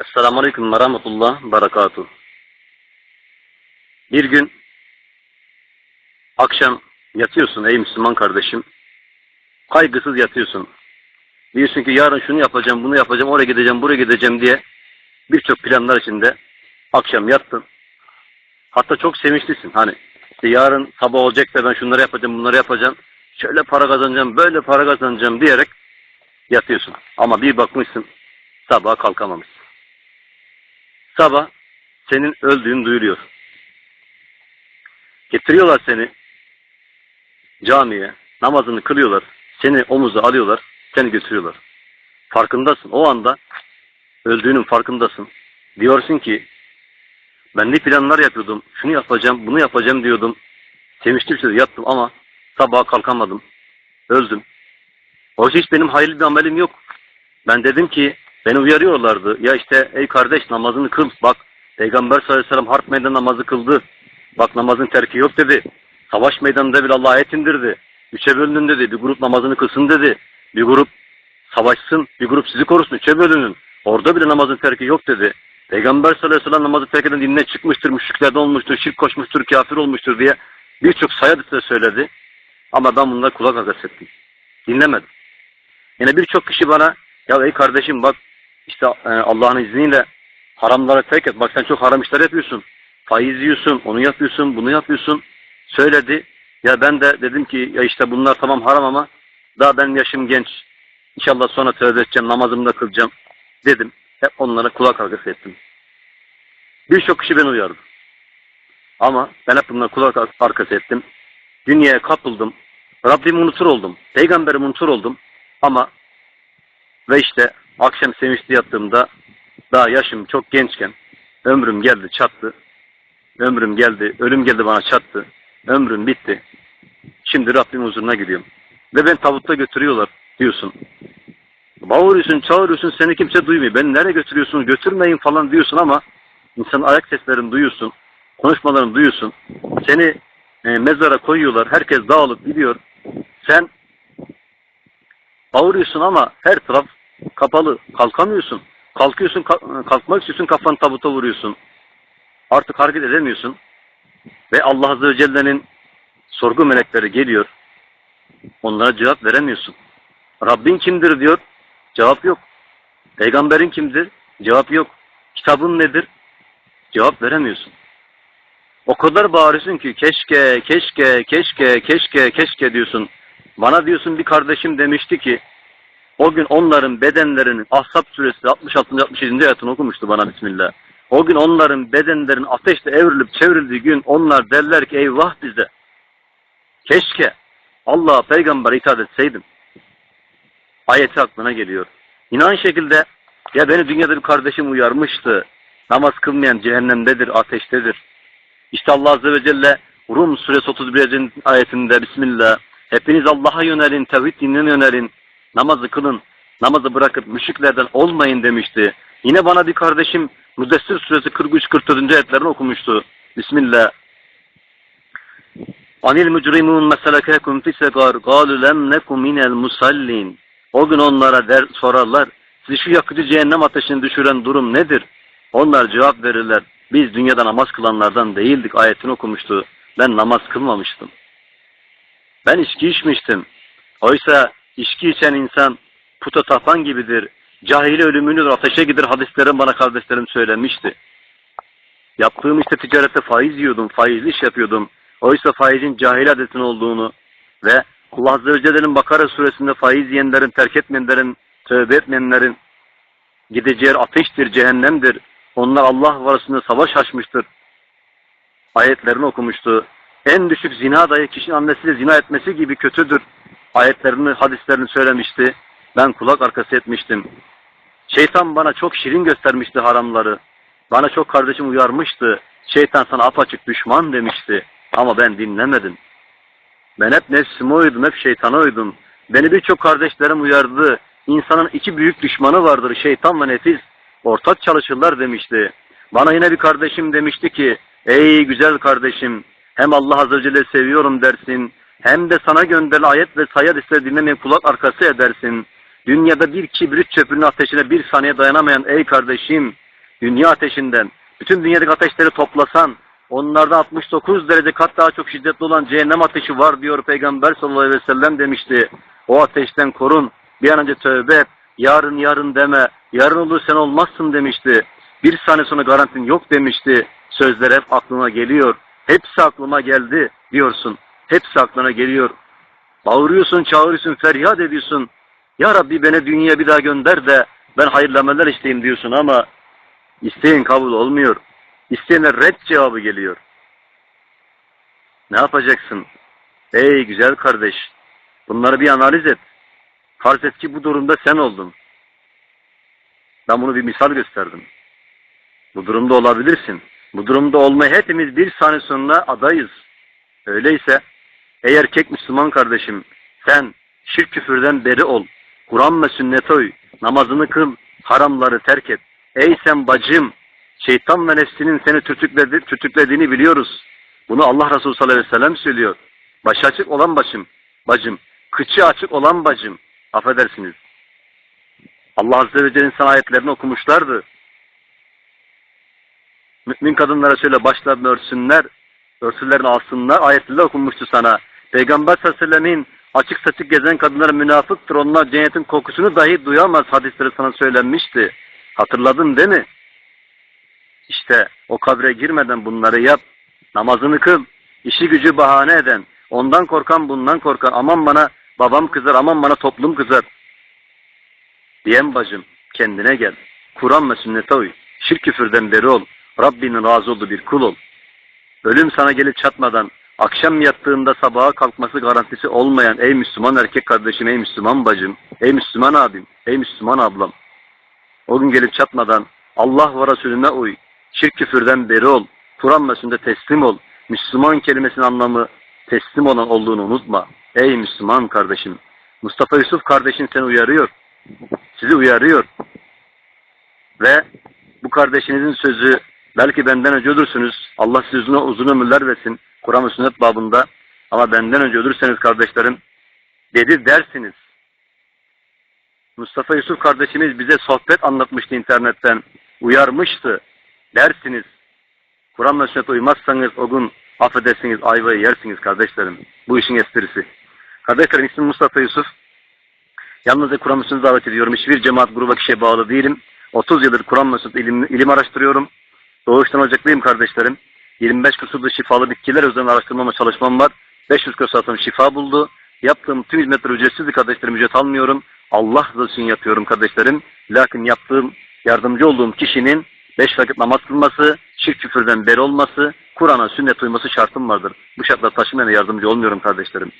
Esselamu Aleyküm ve Rahmetullah Berekatuhu. Bir gün akşam yatıyorsun ey Müslüman kardeşim. Kaygısız yatıyorsun. Diyorsun ki yarın şunu yapacağım, bunu yapacağım, oraya gideceğim, buraya gideceğim diye birçok planlar içinde akşam yattın. Hatta çok sevinçlisin. Hani işte yarın sabah olacak da ben şunları yapacağım, bunları yapacağım. Şöyle para kazanacağım, böyle para kazanacağım diyerek yatıyorsun. Ama bir bakmışsın sabaha kalkamamışsın. Sabah senin öldüğün duyuluyor. Getiriyorlar seni camiye, namazını kılıyorlar, seni omuza alıyorlar, seni götürüyorlar. Farkındasın. O anda öldüğünün farkındasın. Diyorsun ki ben ne planlar yapıyordum, şunu yapacağım, bunu yapacağım diyordum. Sevinçli bir yattım ama sabaha kalkamadım. Öldüm. Oysa hiç benim hayırlı bir amelim yok. Ben dedim ki beni uyarıyorlardı. Ya işte ey kardeş namazını kıl. Bak Peygamber sallallahu aleyhi ve sellem harp meydan namazı kıldı. Bak namazın terki yok dedi. Savaş meydanında bile Allah ayet indirdi. Üçe bölünün dedi. Bir grup namazını kılsın dedi. Bir grup savaşsın. Bir grup sizi korusun. Üçe bölünün. Orada bile namazın terki yok dedi. Peygamber sallallahu aleyhi ve sellem namazı terk eden dinine çıkmıştır, müşriklerden olmuştur, şirk koşmuştur, kafir olmuştur diye birçok sayı size söyledi. Ama ben bunlara kulak arkası ettim. Dinlemedim. Yine birçok kişi bana ya ey kardeşim bak işte e, Allah'ın izniyle haramları terk et. Bak sen çok haram işler yapıyorsun. Faiz yiyorsun, onu yapıyorsun, bunu yapıyorsun. Söyledi. Ya ben de dedim ki ya işte bunlar tamam haram ama daha benim yaşım genç. İnşallah sonra tövbe edeceğim, namazımı da kılacağım dedim. Hep onlara kulak arkası ettim. Birçok kişi beni uyardı. Ama ben hep bunlara kulak arkası ettim. Dünyaya kapıldım. Rabbimi unutur oldum. Peygamberimi unutur oldum. Ama ve işte akşam sevinçli yattığımda daha yaşım çok gençken ömrüm geldi çattı. Ömrüm geldi, ölüm geldi bana çattı. Ömrüm bitti. Şimdi Rabbim huzuruna gidiyorum. Ve ben tavutta götürüyorlar diyorsun. Bağırıyorsun, çağırıyorsun, seni kimse duymuyor. Beni nereye götürüyorsun, götürmeyin falan diyorsun ama insan ayak seslerini duyuyorsun, konuşmalarını duyuyorsun. Seni e, mezara koyuyorlar, herkes dağılıp gidiyor. Sen bağırıyorsun ama her taraf kapalı, kalkamıyorsun. Kalkıyorsun, kalkmak istiyorsun, kafanı tabuta vuruyorsun. Artık hareket edemiyorsun. Ve Allah Azze ve Celle'nin sorgu melekleri geliyor. Onlara cevap veremiyorsun. Rabbin kimdir diyor. Cevap yok. Peygamberin kimdir? Cevap yok. Kitabın nedir? Cevap veremiyorsun. O kadar bağırıyorsun ki keşke, keşke, keşke, keşke, keşke diyorsun. Bana diyorsun bir kardeşim demişti ki o gün onların bedenlerinin Ahzab suresi 66-67. ayetini okumuştu bana Bismillah. O gün onların bedenlerin ateşle evrilip çevrildiği gün onlar derler ki eyvah bize. Keşke Allah'a peygambere itaat etseydim. Ayeti aklına geliyor. Yine aynı şekilde ya beni dünyada bir kardeşim uyarmıştı. Namaz kılmayan cehennemdedir, ateştedir. İşte Allah Azze ve Celle Rum suresi 31. ayetinde Bismillah hepiniz Allah'a yönelin, tevhid dinine yönelin, namazı kılın, namazı bırakıp müşriklerden olmayın demişti. Yine bana bir kardeşim Müddessir suresi 43-44. ayetlerini okumuştu. Bismillah. Anil mücrimun meselekekum fisegar galu lem nekum minel musallin. O gün onlara der sorarlar. Sizi şu yakıcı cehennem ateşini düşüren durum nedir? Onlar cevap verirler. Biz dünyada namaz kılanlardan değildik ayetini okumuştu. Ben namaz kılmamıştım. Ben içki içmiştim. Oysa içki içen insan puta tapan gibidir. Cahili ölümünüdür, ateşe gider hadislerim bana kardeşlerim söylemişti. Yaptığım işte ticarette faiz yiyordum, faizli iş yapıyordum. Oysa faizin cahil adetin olduğunu ve Allah Azze ve Celle'nin Bakara suresinde faiz yiyenlerin, terk etmeyenlerin, tövbe etmeyenlerin gideceği ateştir, cehennemdir. Onlar Allah arasında savaş açmıştır. Ayetlerini okumuştu. En düşük zina dahi kişinin annesiyle zina etmesi gibi kötüdür. Ayetlerini, hadislerini söylemişti. Ben kulak arkası etmiştim. Şeytan bana çok şirin göstermişti haramları. Bana çok kardeşim uyarmıştı. Şeytan sana apaçık düşman demişti. Ama ben dinlemedim. Ben hep nefsime uydum, hep şeytana uydum. Beni birçok kardeşlerim uyardı. İnsanın iki büyük düşmanı vardır, şeytan ve nefis. Ortak çalışırlar demişti. Bana yine bir kardeşim demişti ki, ey güzel kardeşim, hem Allah Azze ve Celle seviyorum dersin, hem de sana gönderilen ayet ve sayı hadisleri dinlemeye kulak arkası edersin. Dünyada bir kibrit çöpünün ateşine bir saniye dayanamayan ey kardeşim, dünya ateşinden, bütün dünyadaki ateşleri toplasan, onlardan 69 derece kat daha çok şiddetli olan cehennem ateşi var diyor Peygamber sallallahu aleyhi ve sellem demişti. O ateşten korun, bir an önce tövbe et, yarın yarın deme, yarın olur sen olmazsın demişti. Bir saniye sonra garantin yok demişti. Sözler hep aklına geliyor. Hepsi aklıma geldi diyorsun. Hepsi aklına geliyor. Bağırıyorsun, çağırıyorsun, feryat ediyorsun. Ya Rabbi beni dünyaya bir daha gönder de ben hayırlı ameller isteyeyim diyorsun ama isteğin kabul olmuyor. İsteyene red cevabı geliyor. Ne yapacaksın? Ey güzel kardeş, bunları bir analiz et. Farz et ki bu durumda sen oldun. Ben bunu bir misal gösterdim. Bu durumda olabilirsin. Bu durumda olmaya hepimiz bir saniye sonra adayız. Öyleyse ey erkek Müslüman kardeşim sen şirk küfürden beri ol. Kur'an ve sünnete uy. Namazını kıl. Haramları terk et. Ey sen bacım şeytan ve nefsinin seni tütükledi, tütüklediğini biliyoruz. Bunu Allah Resulü sallallahu aleyhi ve sellem söylüyor. Başı açık olan bacım, bacım, kıçı açık olan bacım. Affedersiniz. Allah Azze ve Celle'nin sana ayetlerini okumuşlardı. Mümin kadınlara şöyle başlarını örsünler, örtülerini alsınlar. Ayetleri okunmuştu sana. Peygamber sallallahu açık saçık gezen kadınlar münafıktır. Onlar cennetin kokusunu dahi duyamaz hadisleri sana söylenmişti. Hatırladın değil mi? İşte o kabre girmeden bunları yap. Namazını kıl. işi gücü bahane eden. Ondan korkan bundan korkan. Aman bana babam kızar, aman bana toplum kızar. Diyen bacım kendine gel. Kur'an ve sünnete uy. Şirk küfürden beri ol. Rabbinin razı olduğu bir kul ol. Ölüm sana gelip çatmadan akşam yattığında sabaha kalkması garantisi olmayan ey Müslüman erkek kardeşim, ey Müslüman bacım, ey Müslüman abim, ey Müslüman ablam. O gün gelip çatmadan Allah ve Resulüne uy. Şirk küfürden beri ol. Kur'an ve teslim ol. Müslüman kelimesinin anlamı teslim olan olduğunu unutma. Ey Müslüman kardeşim. Mustafa Yusuf kardeşin seni uyarıyor. Sizi uyarıyor. Ve bu kardeşinizin sözü belki benden önce ölürsünüz. Allah size uzun, ömürler versin. Kur'an ve sünnet babında. Ama benden önce ölürseniz kardeşlerim dedi dersiniz. Mustafa Yusuf kardeşimiz bize sohbet anlatmıştı internetten. Uyarmıştı. Dersiniz. Kur'an ve sünnete uymazsanız o gün affedersiniz ayvayı yersiniz kardeşlerim. Bu işin esprisi. Kardeşlerim ismim Mustafa Yusuf. Yalnızca Kur'an ve davet ediyorum. Hiçbir cemaat gruba kişiye bağlı değilim. 30 yıldır Kur'an ve ilim, ilim araştırıyorum. Doğuştan ocaklıyım kardeşlerim. 25 kusurlu şifalı bitkiler üzerine araştırmama çalışmam var. 500 kusurlu şifa buldu. Yaptığım tüm hizmetler ücretsizdi kardeşlerim. Ücret almıyorum. Allah rızası için yapıyorum kardeşlerim. Lakin yaptığım, yardımcı olduğum kişinin beş vakit namaz kılması, şirk küfürden beri olması, Kur'an'a sünnet uyması şartım vardır. Bu şartlar taşımaya yardımcı olmuyorum kardeşlerim.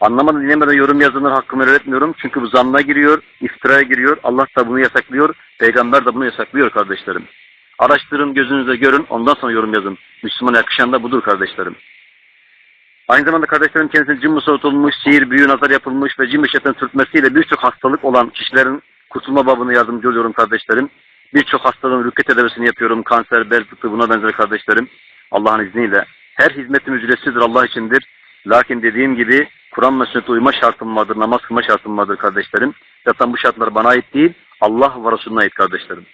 Anlamadan dinlemeden yorum yazılır hakkımı öğretmiyorum. Çünkü bu zanna giriyor, iftiraya giriyor. Allah da bunu yasaklıyor. Peygamber de bunu yasaklıyor kardeşlerim. Araştırın, gözünüzle görün, ondan sonra yorum yazın. Müslümana yakışan da budur kardeşlerim. Aynı zamanda kardeşlerim kendisine cin olmuş, sihir, büyü, nazar yapılmış ve cin beşetten sürtmesiyle birçok hastalık olan kişilerin kurtulma babını yardımcı oluyorum kardeşlerim. Birçok hastalığın rükket tedavisini yapıyorum. Kanser, bel fıtığı buna benzer kardeşlerim. Allah'ın izniyle. Her hizmetim ücretsizdir Allah içindir. Lakin dediğim gibi Kur'an ve sünnete uyma şartım vardır, namaz kılma şartım vardır kardeşlerim. Zaten bu şartlar bana ait değil, Allah ve Resulüne ait kardeşlerim.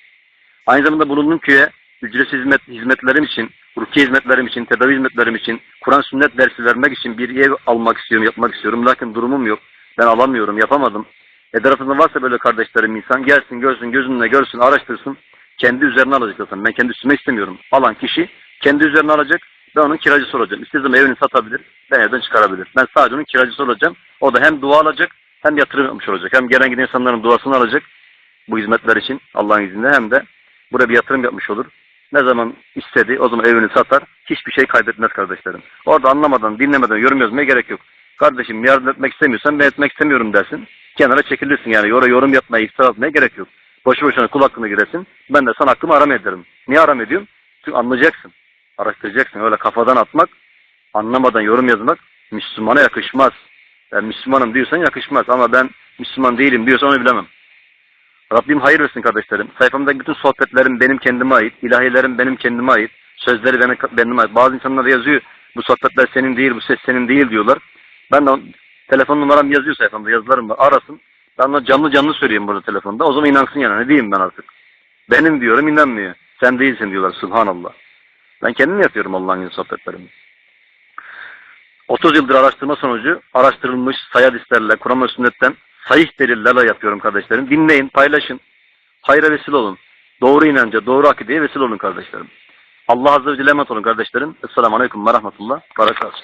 Aynı zamanda bulunduğum köye ücretsiz hizmet, hizmetlerim için, rukiye hizmetlerim için, tedavi hizmetlerim için, Kur'an sünnet dersi vermek için bir ev almak istiyorum, yapmak istiyorum. Lakin durumum yok. Ben alamıyorum, yapamadım. Etrafında varsa böyle kardeşlerim insan gelsin, görsün, gözünle görsün, araştırsın. Kendi üzerine alacak zaten. Ben kendi üstüme istemiyorum. Alan kişi kendi üzerine alacak. Ben onun kiracısı olacağım. İstediğim evini satabilir, ben evden çıkarabilir. Ben sadece onun kiracısı olacağım. O da hem dua alacak, hem yatırım yapmış olacak. Hem gelen giden insanların duasını alacak bu hizmetler için Allah'ın izniyle hem de buraya bir yatırım yapmış olur. Ne zaman istedi o zaman evini satar. Hiçbir şey kaybetmez kardeşlerim. Orada anlamadan, dinlemeden yorum yazmaya gerek yok. Kardeşim yardım etmek istemiyorsan ben etmek istemiyorum dersin. Kenara çekilirsin yani. Oraya yorum yapmaya, iftira atmaya gerek yok. Boşu boşuna kul hakkını giresin. Ben de sana hakkımı aram ederim. Niye aram ediyorum? Çünkü anlayacaksın. Araştıracaksın. Öyle kafadan atmak, anlamadan yorum yazmak Müslümana yakışmaz. Ben Müslümanım diyorsan yakışmaz. Ama ben Müslüman değilim diyorsan onu bilemem. Rabbim hayır versin kardeşlerim. Sayfamdaki bütün sohbetlerim benim kendime ait. ilahilerim benim kendime ait. Sözleri benim, benim ait. Bazı insanlar yazıyor. Bu sohbetler senin değil, bu ses senin değil diyorlar. Ben de telefon numaram yazıyor sayfamda. Yazılarım var. Arasın. Ben ona canlı canlı söyleyeyim burada telefonda. O zaman inansın yani. Ne diyeyim ben artık. Benim diyorum inanmıyor. Sen değilsin diyorlar subhanallah. Ben kendim yapıyorum Allah'ın sohbetlerimi. 30 yıldır araştırma sonucu araştırılmış sayı Kur'an ve sünnetten sahih delillerle yapıyorum kardeşlerim. Dinleyin, paylaşın. Hayra vesile olun. Doğru inanca, doğru akideye vesile olun kardeşlerim. Allah Azze ve Celle olun kardeşlerim. Esselamu Aleyküm ve Rahmetullah. Berekatuhu.